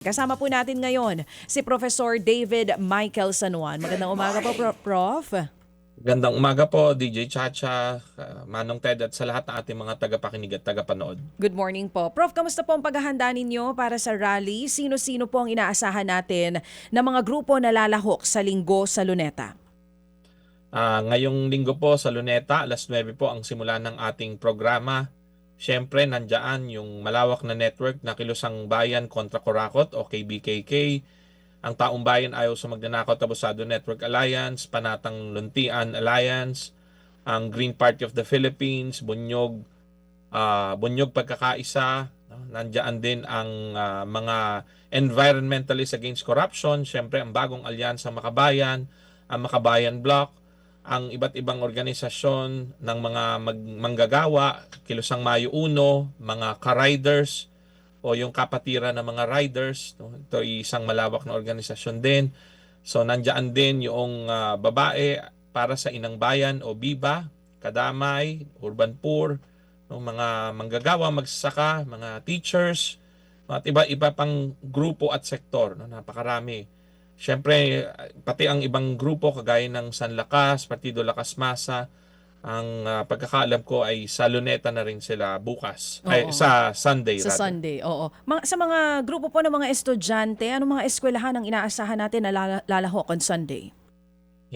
Kasama po natin ngayon si Professor David Michael Sanuan. Magandang umaga po, Pro- Prof. Gandang umaga po, DJ Chacha, uh, Manong Ted at sa lahat ng ating mga tagapakinig at tagapanood. Good morning po. Prof, kamusta po ang paghahanda ninyo para sa rally? Sino-sino po ang inaasahan natin na mga grupo na lalahok sa linggo sa Luneta? Ah, ngayong linggo po sa Luneta, alas 9 po ang simula ng ating programa. Siyempre, nandyan yung malawak na network na Kilusang Bayan kontra Korakot o KBKK, ang Taong Bayan Ayaw sa Magnanakaw Tabusado Network Alliance, Panatang Luntian Alliance, ang Green Party of the Philippines, Bunyog, ah, Bunyog Pagkakaisa, no? nandyan din ang ah, mga Environmentalists Against Corruption, siyempre ang bagong alyansa Makabayan, ang Makabayan Bloc, ang iba't ibang organisasyon ng mga mag- manggagawa, Kilusang Mayo Uno, mga ka-riders o yung kapatiran ng mga riders. No? Ito ay isang malawak na organisasyon din. So nandiyan din yung ah, babae para sa Inang Bayan o BIBA, Kadamay, Urban Poor, no? mga manggagawa, magsasaka, mga teachers, at iba-iba pang grupo at sektor. No? Napakarami. Siyempre, pati ang ibang grupo kagaya ng San Lakas, Partido Lakas Masa, ang ah, pagkakaalam ko ay sa Luneta na rin sila bukas. Ay, sa Sunday. Sa rather. Sunday, oo. Mga, sa mga grupo po ng mga estudyante, ano mga eskwelahan ang inaasahan natin na lala- lalahok on Sunday?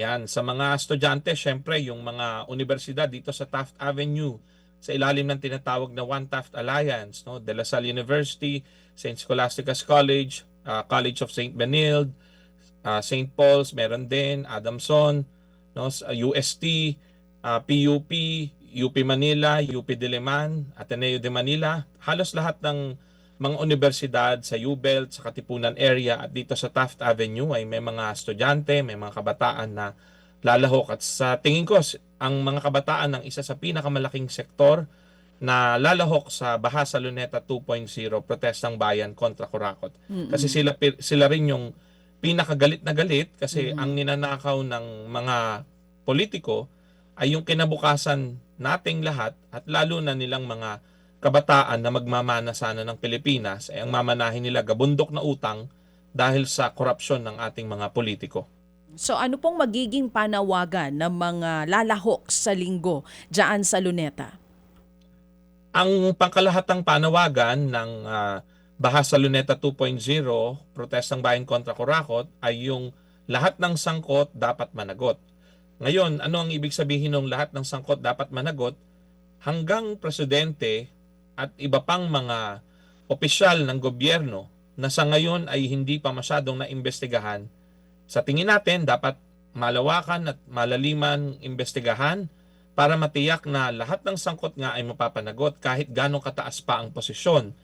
Yan, sa mga estudyante, syempre, yung mga universidad dito sa Taft Avenue, sa ilalim ng tinatawag na One Taft Alliance, no? De La Salle University, St. Scholastica's College, ah, College of St. Benilde, ah, St. Paul's, meron din, Adamson, no? sa UST, ah, PUP, UP Manila, UP Diliman, Ateneo de Manila, halos lahat ng mga universidad sa U-Belt, sa Katipunan area at dito sa Taft Avenue ay may mga estudyante, may mga kabataan na lalahok. At sa tingin ko, ang mga kabataan ng isa sa pinakamalaking sektor na lalahok sa Bahasa Luneta 2.0 protestang bayan kontra Kurakot. Kasi sila sila rin yung pinakagalit na galit kasi ang ninanakaw ng mga politiko ay yung kinabukasan nating lahat at lalo na nilang mga kabataan na magmamana sana ng Pilipinas ay ang mamanahin nila gabundok na utang dahil sa korupsyon ng ating mga politiko. So ano pong magiging panawagan ng mga lalahok sa linggo dyan sa Luneta? Ang pangkalahatang panawagan ng ah, Bahasa Luneta 2.0, protestang bayan kontra Kurakot, ay yung lahat ng sangkot dapat managot. Ngayon, ano ang ibig sabihin ng lahat ng sangkot dapat managot? Hanggang presidente at iba pang mga opisyal ng gobyerno na sa ngayon ay hindi pa masyadong naimbestigahan, sa tingin natin dapat malawakan at malaliman imbestigahan para matiyak na lahat ng sangkot nga ay mapapanagot kahit ganong kataas pa ang posisyon.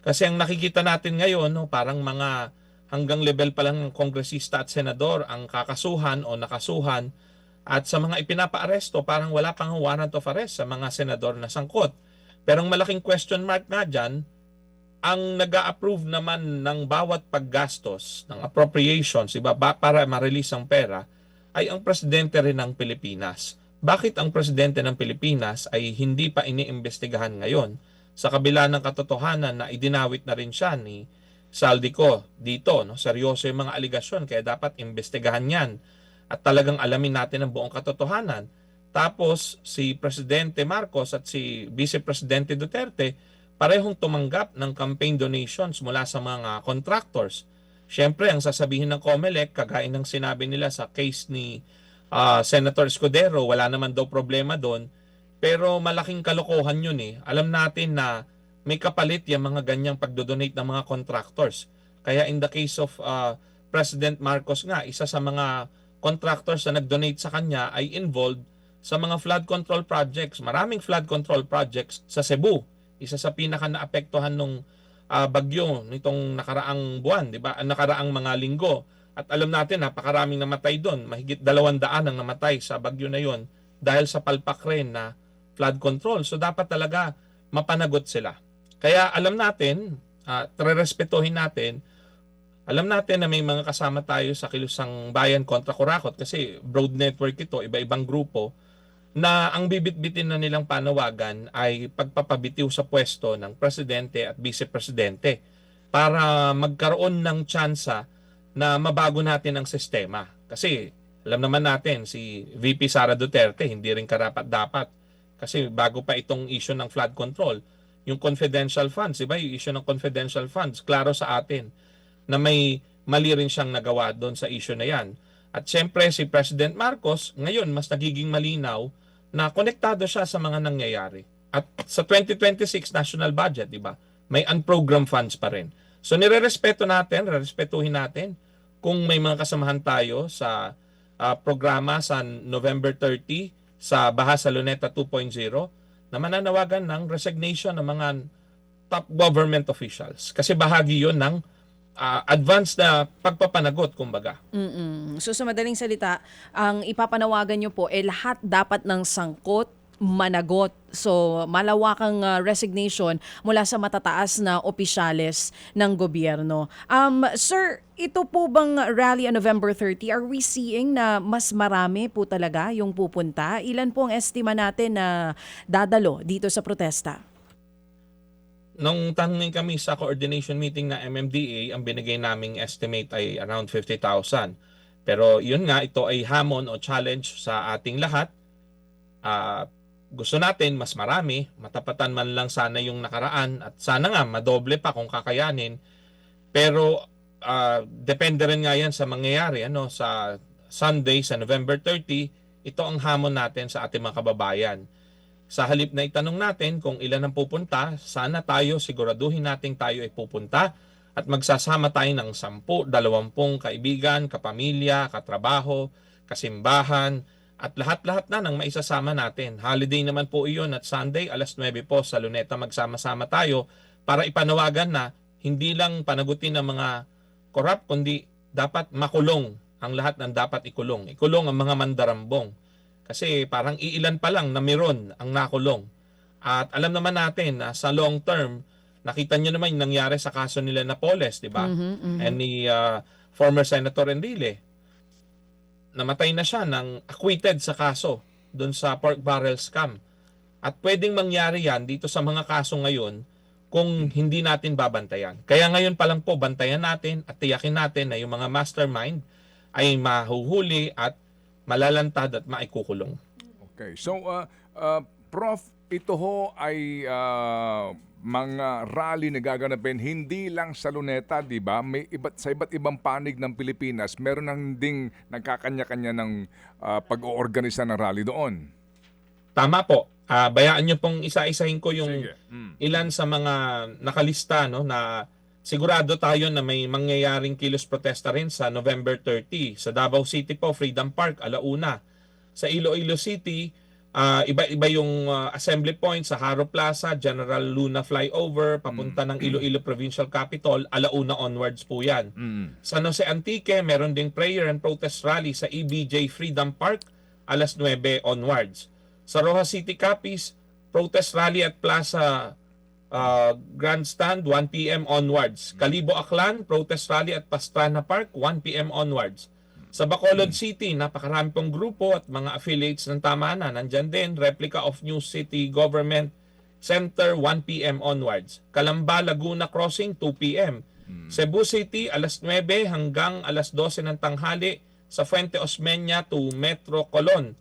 Kasi ang nakikita natin ngayon, no, parang mga hanggang level pa lang ng kongresista at senador ang kakasuhan o nakasuhan at sa mga ipinapaaresto parang wala pang warrant of arrest sa mga senador na sangkot. Pero ang malaking question mark nga dyan, ang nag approve naman ng bawat paggastos ng appropriations iba ba, para ma-release ang pera ay ang presidente rin ng Pilipinas. Bakit ang presidente ng Pilipinas ay hindi pa iniimbestigahan ngayon sa kabila ng katotohanan na idinawit na rin siya ni Saldico dito. No? Seryoso yung mga aligasyon kaya dapat imbestigahan yan at talagang alamin natin ang buong katotohanan. Tapos si Presidente Marcos at si Vice Presidente Duterte parehong tumanggap ng campaign donations mula sa mga contractors. Siyempre, ang sasabihin ng COMELEC, kagaya ng sinabi nila sa case ni ah, Senator Escudero, wala naman daw problema doon. Pero malaking kalokohan yun eh. Alam natin na may kapalit yung mga ganyang pagdodonate ng mga contractors. Kaya in the case of ah, President Marcos nga, isa sa mga contractors na nag-donate sa kanya ay involved sa mga flood control projects. Maraming flood control projects sa Cebu. Isa sa pinaka naapektuhan nung ah, bagyo nitong nakaraang buwan, 'di ba? Ang nakaraang mga linggo. At alam natin napakaraming namatay doon. Mahigit dalawang daan ang namatay sa bagyo na 'yon dahil sa palpak rin na flood control. So dapat talaga mapanagot sila. Kaya alam natin, at rerespetuhin natin, alam natin na may mga kasama tayo sa Kilusang Bayan kontra Kurakot kasi broad network ito, iba-ibang grupo na ang bibit-bitin na nilang panawagan ay pagpapabitiw sa pwesto ng presidente at vice-presidente. para magkaroon ng tsansa na mabago natin ang sistema. Kasi alam naman natin si VP Sara Duterte hindi rin karapat-dapat kasi bago pa itong issue ng flood control, yung confidential funds, iba yung issue ng confidential funds, klaro sa atin na may mali rin siyang nagawa doon sa issue na yan. At syempre si President Marcos, ngayon mas nagiging malinaw na konektado siya sa mga nangyayari. At sa 2026 national budget, di ba? May unprogrammed funds pa rin. So nirerespeto natin, rerespetuhin natin kung may mga kasamahan tayo sa ah, programa sa November 30 sa Bahasa Luneta 2.0 na mananawagan ng resignation ng mga top government officials. Kasi bahagi yon ng ah, advance na pagpapanagot, kumbaga. Mm-mm. So sa madaling salita, ang ipapanawagan nyo po, eh lahat dapat ng sangkot managot. So malawakang uh, resignation mula sa matataas na opisyales ng gobyerno. Um, sir, ito po bang rally on November 30, are we seeing na mas marami po talaga yung pupunta? Ilan po ang estima natin na dadalo dito sa protesta? Nung tanungin kami sa coordination meeting na MMDA, ang binigay naming estimate ay around 50,000. Pero yun nga, ito ay hamon o challenge sa ating lahat. Ah, gusto natin mas marami, matapatan man lang sana yung nakaraan at sana nga madoble pa kung kakayanin. Pero ah, depende rin nga yan sa mangyayari ano sa Sunday sa November 30, ito ang hamon natin sa ating mga kababayan. Sa halip na itanong natin kung ilan ang pupunta, sana tayo siguraduhin nating tayo ay pupunta at magsasama tayo ng 10, 20 kaibigan, kapamilya, katrabaho, kasimbahan, at lahat-lahat na ng maisasama natin. Holiday naman po iyon at Sunday, alas 9 po sa Luneta magsama-sama tayo para ipanawagan na hindi lang panagutin ng mga korap, kundi dapat makulong ang lahat ng dapat ikulong. Ikulong ang mga mandarambong. Kasi parang iilan pa lang na meron ang nakulong. At alam naman natin na sa long term, nakita nyo naman yung nangyari sa kaso nila Napoles, di ba? Mhm, mhm. And ni uh, former Senator Enrile. Namatay na siya ng acquitted sa kaso doon sa pork barrel scam. At pwedeng mangyari yan dito sa mga kaso ngayon kung hindi natin babantayan. Kaya ngayon pa lang po bantayan natin at tiyakin natin na yung mga mastermind ay mahuhuli at malalantad at maikukulong. Okay. So, uh, uh, Prof, ito ho ay uh, mga rally na gaganapin hindi lang sa Luneta, di ba? May iba't sa iba't ibang panig ng Pilipinas, meron nang ding nagkakanya-kanya ng uh, pag-oorganisa ng rally doon. Tama po. Ah, bayaan niyo pong isa-isahin ko yung Sige. Mm. ilan sa mga nakalista no na sigurado tayo na may mangyayaring kilos protesta rin sa November 30 sa Davao City po Freedom Park alauna sa Iloilo City ah, iba-iba yung ah, assembly point sa Haro Plaza General Luna flyover papunta ng Iloilo Provincial Capital alauna onwards po yan Mm. San Jose Antique, meron ding prayer and protest rally sa EBJ Freedom Park alas 9 onwards. Sa Rojas City Capiz, protest rally at Plaza uh, Grandstand 1 p.m. onwards. Kalibo Aklan, protest rally at Pastrana Park 1 p.m. onwards. Sa Bacolod City, napakarami pong grupo at mga affiliates ng Tamana. Nandyan din, replica of New City Government Center 1 p.m. onwards. Kalamba Laguna Crossing 2 p.m. Cebu City alas 9 hanggang alas 12 ng tanghali sa Fuente Osmeña to Metro Colon.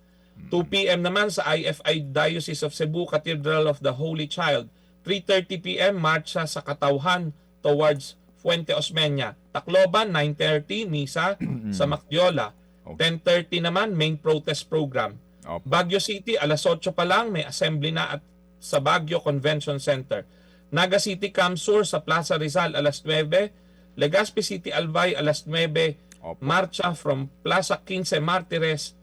2 p.m. naman sa IFI Diocese of Cebu Cathedral of the Holy Child. 3.30 p.m. marcha sa Katauhan towards Fuente Osmeña. Tacloban 9.30 misa sa Macdiola. 10.30 naman main protest program. Opo. Baguio City, alas 8 pa lang, may assembly na at sa Baguio Convention Center. Naga City Camsur sa Plaza Rizal, alas 9. Legazpi City Albay, alas 9. Opo. Marcha from Plaza 15 Martires.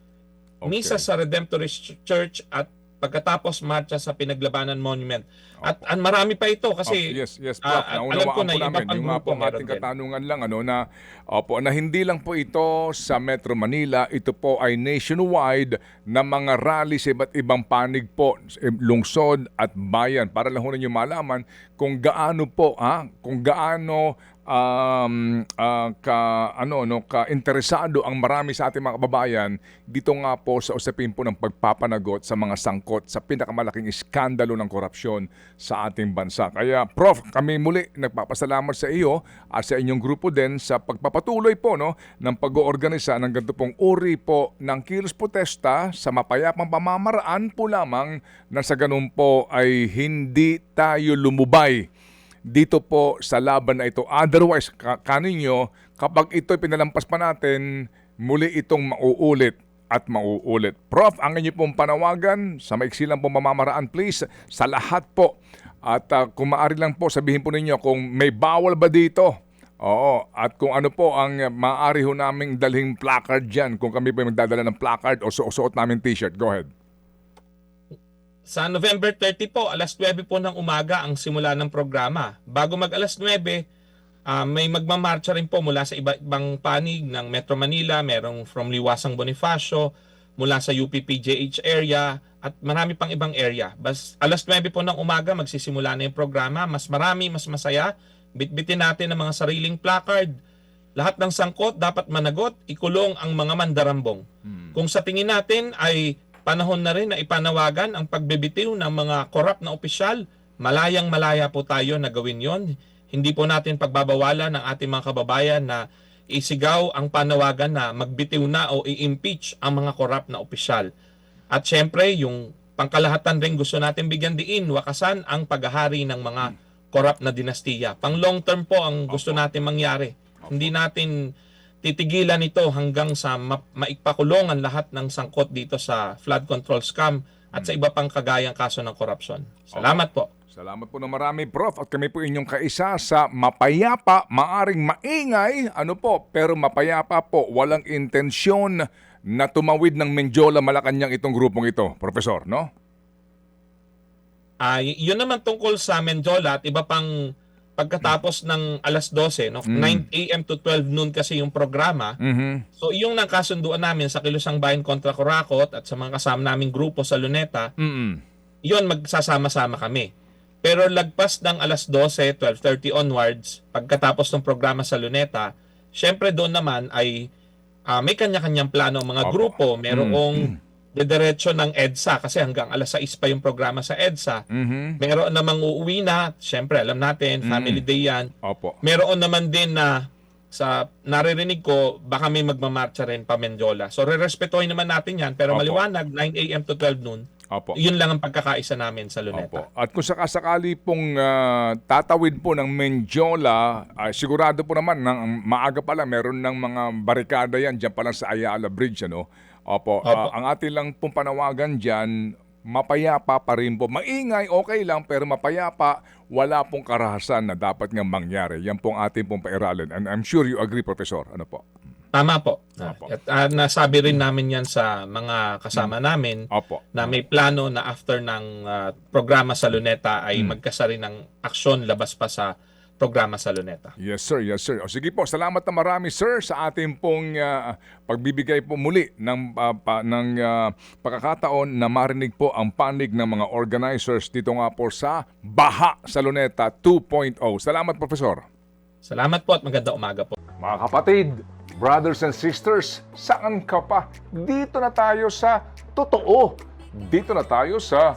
Okay. Misa sa Redemptorist Church at pagkatapos marcha sa Pinaglabanan Monument. At ang marami pa ito kasi Opo, yes, yes, ah, Prof. alam Naunawaan ko na po namin. Yung grupo po ating katanungan lang, ano, na, opo, na hindi lang po ito sa Metro Manila, ito po ay nationwide na mga rally sa iba't ibang panig po, eh, lungsod at bayan. Para lang ho ninyo malaman kung gaano po ha, kung gaano um, ah, ka ano no ka interesado ang marami sa ating mga kababayan dito nga po sa usapin po ng pagpapanagot sa mga sangkot sa pinakamalaking iskandalo ng korupsyon sa ating bansa. Kaya Prof, kami muli nagpapasalamat sa iyo at sa inyong grupo din sa pagpapatuloy po no ng pag-oorganisa ng ganito pong uri po ng kilos protesta sa mapayapang pamamaraan po lamang na sa ganun po ay hindi tayo lumubay dito po sa laban na ito. Otherwise, ka- kaninyo, kapag ito'y pinalampas pa natin, muli itong mauulit at mauulit. Prof, ang inyo pong panawagan sa maiksi lang pong mamamaraan, please, sa lahat po. At ah, kung maaari lang po, sabihin po ninyo kung may bawal ba dito. Oo, at kung ano po ang maaari ho naming dalhin placard dyan, kung kami po magdadala ng placard o suot namin t-shirt. Go ahead. Sa November 30 po, alas 9 po ng umaga ang simula ng programa. Bago mag alas 9, ah, may magmamarcha rin po mula sa iba ibang panig ng Metro Manila, merong from Liwasang Bonifacio, mula sa UPPJH area, at marami pang ibang area. Bas, alas 9 po ng umaga, magsisimula na yung programa. Mas marami, mas masaya. Bitbitin natin ang mga sariling placard. Lahat ng sangkot dapat managot, ikulong ang mga mandarambong. Kung sa tingin natin ay panahon na rin na ipanawagan ang pagbibitiw ng mga korap na opisyal, malayang malaya po tayo na gawin yon. Hindi po natin pagbabawalan ng ating mga kababayan na isigaw ang panawagan na magbitiw na o i-impeach ang mga korap na opisyal. At syempre, yung pangkalahatan rin gusto natin bigyan diin, wakasan ang paghahari ng mga korap na dinastiya. Pang long term po ang gusto natin mangyari. Hindi natin titigilan ito hanggang sa ma- maikpakulong ang lahat ng sangkot dito sa flood control scam at sa iba pang kagayang kaso ng korupsyon. Salamat po. Salamat po ng marami, Prof. At kami po inyong kaisa sa mapayapa, maaring maingay, ano po, pero mapayapa po, walang intensyon na tumawid ng Menjola Malacanang itong grupong ito, Profesor, no? Y- yun naman tungkol sa Menjola at iba pang pagkatapos ng alas 12, no? 9 a.m. to 12 noon kasi yung programa. Mhm. So yung nakasunduan namin sa Kilusang Bayan kontra Corakot at sa mga kasama naming grupo sa Luneta, Mm. yun magsasama-sama kami. Pero lagpas ng alas 12, 12.30 onwards, pagkatapos ng programa sa Luneta, syempre doon naman ay ah, may kanya-kanyang plano ang mga Opo. grupo. Merong dediretso ng EDSA kasi hanggang alas 6 pa yung programa sa EDSA. Mhm. Meron namang uuwi na, syempre alam natin, family day yan. Opo. Meron naman din na sa naririnig ko, baka may magmamarcha rin pa Menjola. So, re-respetuhin naman natin yan. Pero Opo. maliwanag, 9 a.m. to 12 noon, Opo. yun lang ang pagkakaisa namin sa Luneta. Opo. At kung sakasakali pong ah, tatawid po ng Menjola, ay sigurado po naman ng maaga pa lang meron ng mga barikada yan diyan pa lang sa Ayala Bridge ano. Opo. Opo. Ah, ang atin lang pong panawagan diyan mapayapa pa rin po. Maingay, okay lang, pero mapayapa, wala pong karahasan na dapat nga mangyari. Yan pong ating pong pairalin. And I'm sure you agree, Professor. Ano po? Tama po. Opo. At ah, nasabi rin namin yan sa mga kasama namin Opo. na may plano na after ng ah, programa sa Luneta ay magkasari ng aksyon labas pa sa programa sa Luneta. Yes sir, yes sir. O sige po, salamat na marami sir sa ating pong ah, pagbibigay po muli ng, ah, pa- ng ah, pagkakataon na marinig po ang panig ng mga organizers dito nga po sa Baha sa Luneta 2.0. Salamat Professor. Salamat po at magandang umaga po. Mga kapatid, brothers and sisters, saan ka pa? Dito na tayo sa Totoo. Dito na tayo sa